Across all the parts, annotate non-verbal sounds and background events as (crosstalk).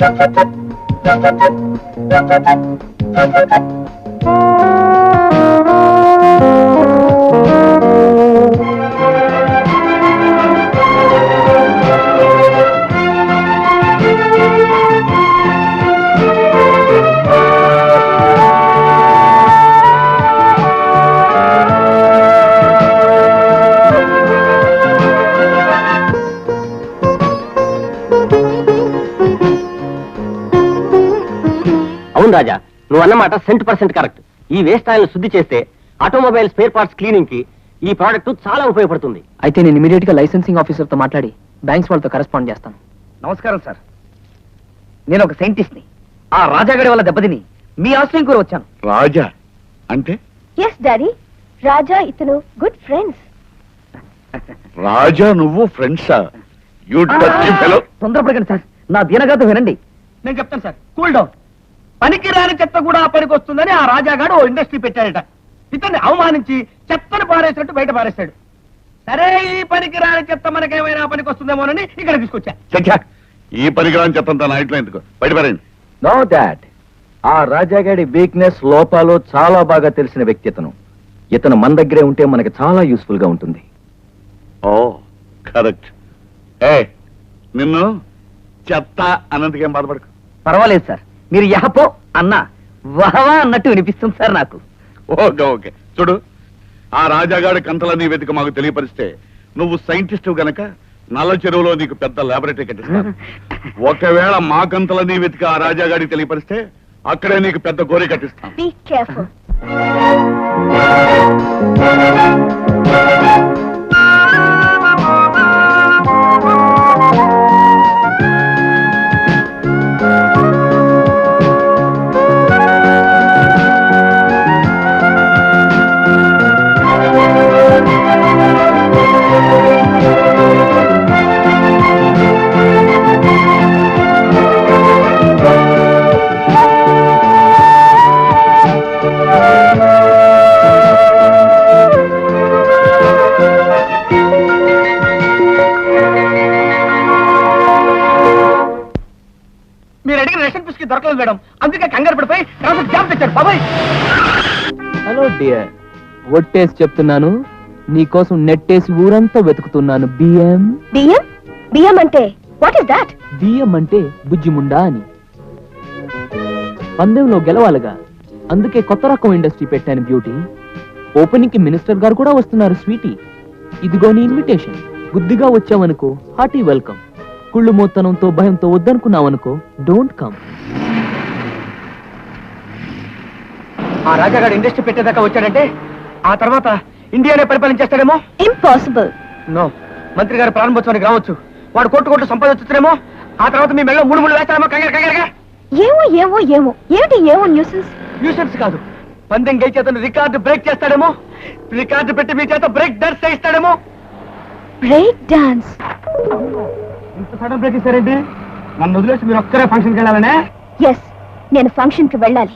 అవును రాజా నువ్వు అన్నమాట సెంట్ పర్సెంట్ కరెక్ట్ ఈ వేస్ట్ ఆయిల్ శుద్ధి చేస్తే ఆటోమొబైల్ స్పేర్ పార్ట్స్ క్లీనింగ్కి ఈ ప్రోడక్ట్ చాలా ఉపయోగపడుతుంది. అయితే నేను ఇమీడియట్గా లైసెన్సింగ్ ఆఫీసర్తో మాట్లాడి బ్యాంక్స్ వాళ్ళతో కరెస్పాండ్ చేస్తాను. నమస్కారం సార్ నేను ఒక సైంటిస్ట్ని. ఆ రాజాగడి వల్ల దెబ్బతిని మీ ఆశ్రయం కూడా వచ్చాను. రాజా అంటే? ఎస్ డాడీ రాజా ఇతను గుడ్ ఫ్రెండ్స్ రాజా నువ్వు ఫ్రెండ్సా యూ డర్టీ ఫెలో తొందరపడకండి సార్ నా దీనగాథ వినండి. నేను చెప్తాను సార్ కూల్ డౌన్ పనికి రాని చెత్త కూడా ఆ పనికి వస్తుందని ఆ రాజాగాడు ఓ ఇండస్ట్రీ పెట్టాడట. ఇతన్ని అవమానించి చెత్తను పారేసినట్టు బయట పారేస్తాడు సరే ఈ పనికి రాని చెత్త మనకేమైనా పనికి వస్తుందేమోనని ఇక్కడ తీసుకొచ్చా. చచ్చా ఈ పరికరం చెత్తంతా నా ఇంట్లో ఎందుకు? బయటపడండి నో దాట్. ఆ రాజాగాడి వీక్నెస్ లోపాలు చాలా బాగా తెలిసిన వ్యక్తి ఇతను ఇతను మన దగ్గరే ఉంటే మనకి చాలా యూస్ఫుల్గా ఉంటుంది. ఓ కరెక్ట్. ఏ నిన్ను చెత్త అన్నందుకేం బాధపడకు. పర్వాలేదు సార్. మీరు యహపో అన్నా వహవా అన్నట్టు వినిపిస్తుంది సార్ నాకు. Okay okay. చూడు ఆ రాజాగాడి కంతలన్నీ వెతిక మాకు తెలియపరిస్తే నువ్వు సైంటిస్ట్ గనక నల్ల చెరువులో నీకు పెద్ద లాబొరేటరీ కట్టిస్తాను (laughs) ఒకవేళ మా కంతలన్నీ వెతిక ఆ రాజాగాడికి తెలియపరిస్తే అక్కడే నీకు పెద్ద గోరి కట్టిస్తాను. (laughs) పుస్తకి దొరకలేదు మేడం. అందుకే కంగారు పడిపోయి ట్రాఫిక్ జామ్ తెచ్చారు బాబాయ్. హలో డియర్ ఒట్టేసి చెప్తున్నాను. నీకోసం నెట్టేసి ఊరంతా వెతుకుతున్నాను బియ్యం. బియ్యం? బియ్యం అంటే వాట్ ఇస్ దాట్ బియ్యం అంటే బుజ్జిముండా అని. పందెంలో గెలవాలిగా. అందుకే కొత్త రకం ఇండస్ట్రీ పెట్టాను బ్యూటీ. ఓపెనింగ్కి మినిస్టర్ గారు కూడా వస్తున్నారు స్వీటీ. ఇదిగో నీ ఇన్విటేషన్. బుద్ధిగా వచ్చావనుకో హార్టీ వెల్కమ్. కుళ్ళు మోత్తనంతో భయంతో వద్దనుకున్నావనుకో డోంట్ కమ్. ఆ రాజాగాడు ఇండస్ట్రీ పెట్టేదాకా వచ్చాడంటే ఆ తర్వాత ఇండియానే పరిపాలించేస్తాడేమో ఇంపాసిబుల్ నో. మంత్రి గారు ప్రారంభోత్సవానికి రావచ్చు. వాడు కోట్లు కోట్లు సంపాదించుతాడేమో ఆ తర్వాత మీ మెళ్ళలో మూడు మూడు వేస్తాడేమో కంగారు కంగారుగా ఏమో ఏమో ఏమో. ఏమిటి ఏమో న్యూసెన్స్ న్యూసెన్స్ కాదు. పందెం గెలిచి అతను రికార్డు బ్రేక్ చేస్తాడేమో? రికార్డు పెట్టి మీ చేత బ్రేక్ డాన్స్ చేయిస్తాడేమో? బ్రేక్ డాన్స్ ఇంత సడన్ బ్రేక్ ఇస్తారేంటి నన్ను వదిలేసి మీరు ఒక్కరే ఫంక్షన్కి వెళ్ళాలనే? ఎస్ నేను ఫంక్షన్కి వెళ్ళాలి.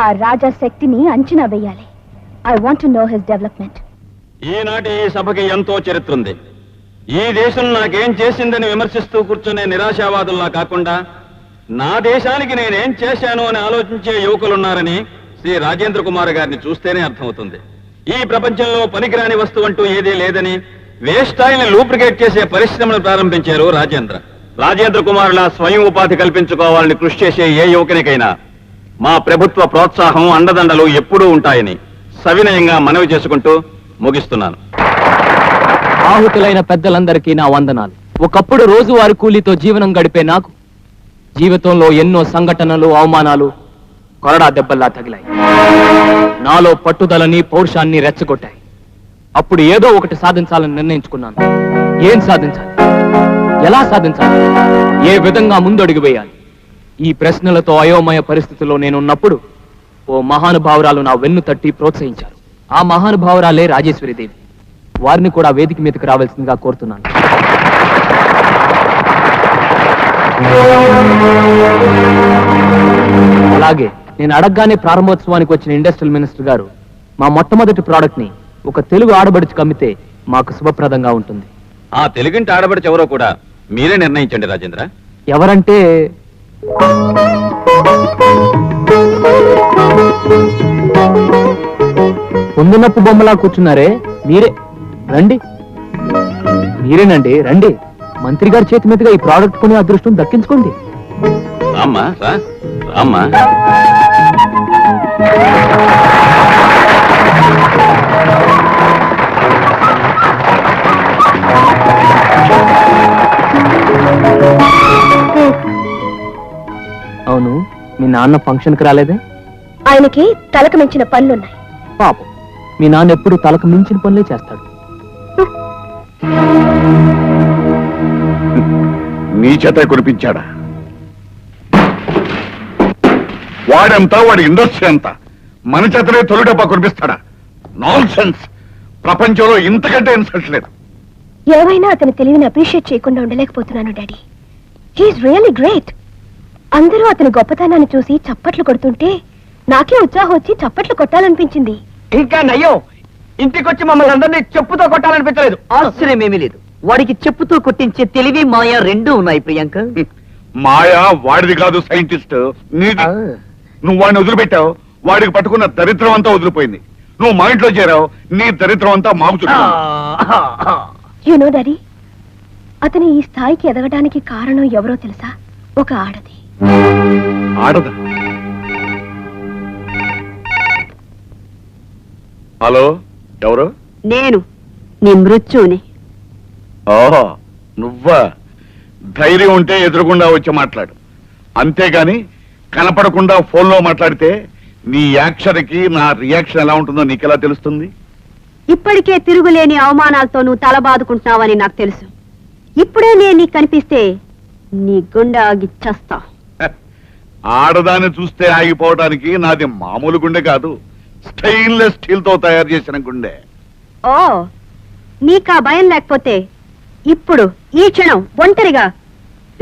ఆ రాజా శక్తిని అంచనా వేయాలి. I want know his development ఈనాటి ఈ సభకి ఎంతో చరిత్ర ఉంది. ఈ దేశం నాకేం చేసిందని విమర్శిస్తూ కూర్చునే నిరాశావాదుల్లా కాకుండా నా దేశానికి నేనేం చేశాను అని ఆలోచించే యువకులున్నారని శ్రీ రాజేంద్ర కుమార్ గారిని చూస్తేనే అర్థమవుతుంది. ఈ ప్రపంచంలో పనికిరాని వస్తువు అంటూ ఏదీ లేదని వేస్ట్ ఆయిల్ లూబ్రికేట్ చేసే పరిశ్రమలు ప్రారంభించారు రాజేంద్ర. రాజేంద్ర కుమార్లా స్వయం ఉపాధి కల్పించుకోవాలని కృషి చేసే ఏ యువకునికైనా మా ప్రభుత్వ ప్రోత్సాహం అండదండలు ఎప్పుడూ ఉంటాయని సవినయంగా మనవి చేసుకుంటూ ముగిస్తున్నాను. ఆహుతులైన పెద్దలందరికీ నా వందనాలు. ఒకప్పుడు రోజువారి కూలీతో జీవనం గడిపే నాకు జీవితంలో ఎన్నో సంఘటనలు అవమానాలు కొరడా దెబ్బల్లా తగిలాయి. నాలో పట్టుదలని పౌరుషాన్ని రెచ్చగొట్టాయి. అప్పుడు ఏదో ఒకటి సాధించాలని నిర్ణయించుకున్నాను. ఏం సాధించాలి? ఎలా సాధించాలి? ఏ విధంగా ముందడుగు వేయాలి? ఈ ప్రశ్నలతో అయోమయ పరిస్థితిలో నేనున్నప్పుడు ఓ మహానుభావురాలు నా వెన్ను తట్టి ప్రోత్సహించారు. ఆ మహానుభావురాలే రాజేశ్వరిదేవి వారిని కూడా వేదిక మీదకి రావాల్సిందిగా కోరుతున్నాను. అలాగే నేను అడగగానే ప్రారంభోత్సవానికి వచ్చిన ఇండస్ట్రియల్ మినిస్టర్ గారు మా మొట్టమొదటి ప్రోడక్ట్ని ఒక తెలుగు ఆడబడిచి కమ్మితే మాకు శుభప్రదంగా ఉంటుంది. ఆ తెలుగింటి ఆడబడిచి ఎవరో కూడా మీరే నిర్ణయించండి రాజేంద్ర. ఎవరంటే పొందినప్పు బొమ్మలా కూర్చున్నారే? మీరే. రండి. మీరేనండి రండి. మంత్రి గారి చేతి మీదుగా ఈ ప్రోడక్ట్ కొనే అదృష్టం దక్కించుకోండి. రామ్మా రా. రామ్మా. అవును మీ నాన్న ఫంక్షన్కి రాలేదే? ఆయనకి తలకు మించిన పనులున్నాయి. పాపం మీ నాన్న ఎప్పుడు తలకు మించిన పనులే చేస్తాడు. నీ చేత కురిపించాడా? వాడంతా వాడి ఇండస్ట్రీ అంతా మన చేతనే తొలి డబ్బా కురిపిస్తాడా? నాన్ సెన్స్ ప్రపంచంలో ఇంతకంటే ఇన్సల్ట్ లేదు. ఏమైనా అతని తెలివిని అప్రిషియేట్ చేయకుండా ఉండలేకపోతున్నాను daddy. He is really great అందరూ అతని గొప్పతనాన్ని చూసి చప్పట్లు కొడుతుంటే నాకే ఉత్సాహం వచ్చి చప్పట్లు కొట్టాలనిపించింది. ఇంకా నయ్యం ఇంటికొచ్చి మమ్మల్ని అందరినీ చెప్పుతో కొట్టాలనిపించలేదు. ఆశ్చర్యమేమీ లేదు. వాడికి చెప్పుతూ కొట్టించే తెలివి మాయ రెండూ ఉన్నాయి ప్రియాంక. మాయా వాడిది కాదు సైంటిస్ట్. నీది. నువ్వు వాడిని వదిలిపెట్టావు. వాడికి పట్టుకున్న దరిద్రం అంతా వదిలిపోయింది. నువ్వు మా ఇంట్లో చేరావు. నీ దరిద్రం అంతా మాకు చుట్టూ యు నో డాడీ అతని ఈ స్థాయికి ఎదగడానికి కారణం ఎవరో తెలుసా? ఒక ఆడది. ఆడదా? హలో ఎవరు? నేను నీ మృత్యుని ఓహో నువ్వా? ధైర్యం ఉంటే ఎదురుగుండా వచ్చి మాట్లాడు. అంతేగాని కనపడకుండా ఫోన్లో మాట్లాడితే నీ యాక్షన్కి నా రియాక్షన్ ఎలా ఉంటుందో నీకెలా తెలుస్తుంది? ఇప్పటికే తిరుగులేని అవమానాలతో నువ్వు తల బాదుకుంటున్నావని నాకు తెలుసు. ఇప్పుడే నేను నీకు కనిపిస్తే నీ గుండె ఆగి చస్తా. హ, ఆడదాన్ని చూస్తే ఆగిపోవడానికి నాది మామూలు గుండె కాదు. స్టెయిన్లెస్ స్టీల్తో తయారు చేసిన గుండె. ఓ నీకా భయం లేకపోతే ఇప్పుడు ఈ క్షణం ఒంటరిగా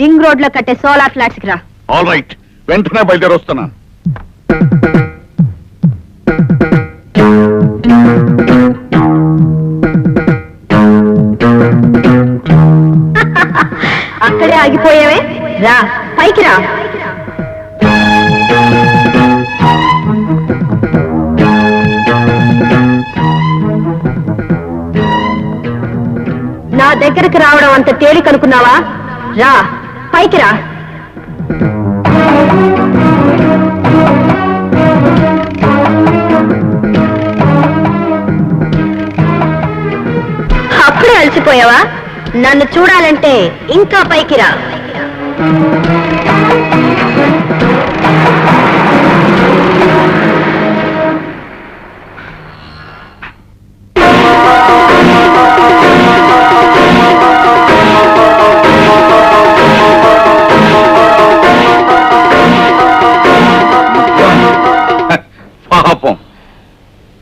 రింగ్ రోడ్లో కట్టే సోలార్ ఫ్లాట్స్కి రా. ఆల్ రైట్ వెంటనే బయలుదేరి వస్తున్నాను అక్కడే ఆగిపోయావే? రా పైకి రా. దగ్గరకు రావడం అంత తేలికనుకున్నావా రా పైకి రా. అప్పుడే అలసిపోయావా? నన్ను చూడాలంటే ఇంకా పైకి రా.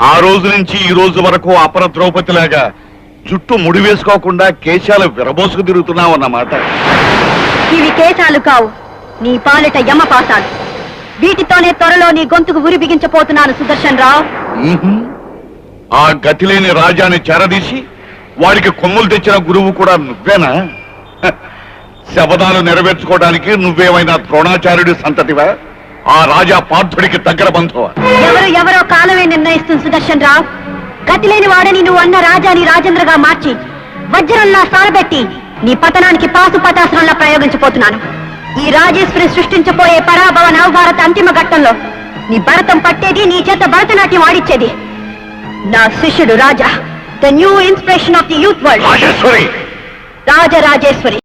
ఆ రోజు నుంచి ఈ రోజు వరకు అపర ద్రౌపదిలాగా జుట్టు ముడి వేసుకోకుండా కేశాలు విరబోసుకు తిరుగుతున్నావు అన్నమాట. ఇవి కేశాలు కావు. నీ పాలిట యమపాసాలు వీటితోనే త్వరలో నీ గొంతుకు ఉరి బిగించపోతున్నాను సుదర్శన్ రావు. ఆ గతిలేని రాజాని చెరదీసి వాడికి కొమ్ములు తెచ్చిన గురువు కూడా నువ్వేనా? శబదాలు నెరవేర్చుకోవడానికి నువ్వేమైనా ద్రోణాచార్యుడి సంతతివా? ఆ రాజా పార్థుడికి దగ్గర బంధువా? ఎవరు ఎవరో కాలమే నిర్ణయిస్తుంది సుదర్శన్ రావు గతిలేని వాడని నువ్వు అన్న రాజాని రాజేంద్రగా మార్చి వజ్రంలా సారబెట్టి నీ పతనానికి పాసు పటాసనంలా ప్రయోగించబోతున్నాను. ఈ రాజేశ్వరి సృష్టించబోయే పరాభవ నవభారత అంతిమ ఘట్టంలో నీ భరతం పట్టేది నీ చేత భరతనాట్యం ఆడిచ్చేది. నా శిష్యుడు Raja the new inspiration of the youth world. Rajeshwari! Rajarajeshwari